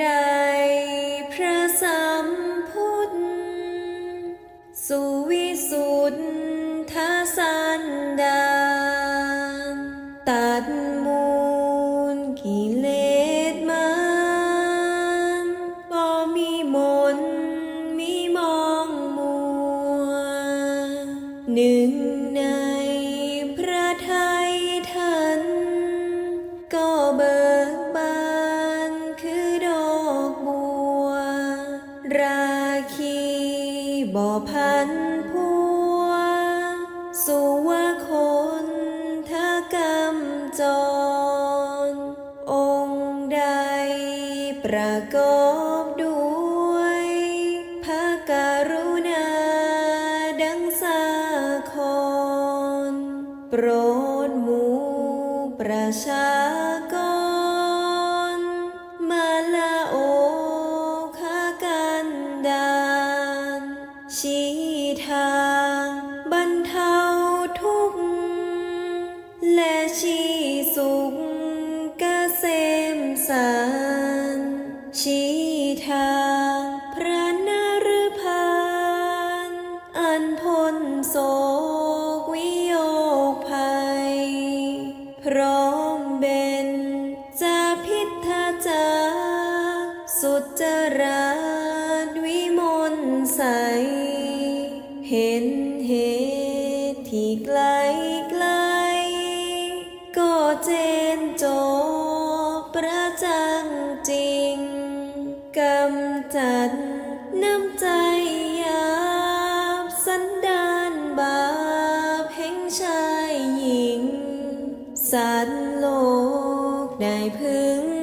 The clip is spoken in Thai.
ใดพระสัมพุทธ สุวิสุทธาสันดานตัดมูลกิเลสมันบ่มีมนมีมองมัวหนึ่ง คีบ่พันพัว สุวาคนทกรรมจร องค์ใดประกอบด้วยพระกรุณาดังสาครโปรดหมู่ประชา ชี้ทางบรรเทาทุกข์ และชี้สุขเกษมสารชี้ทางพระนรพานอันพ้นโศกวิโยคภัย พร้อมเบนจะพิทาจาสุจรา ใส เห็นเหตุที่ไกลไกล ก็เจนจบประจังจริง กำจัดน้ำใจหยาบสันดานบาปแห่งชายหญิง สัตว์โลกได้พึง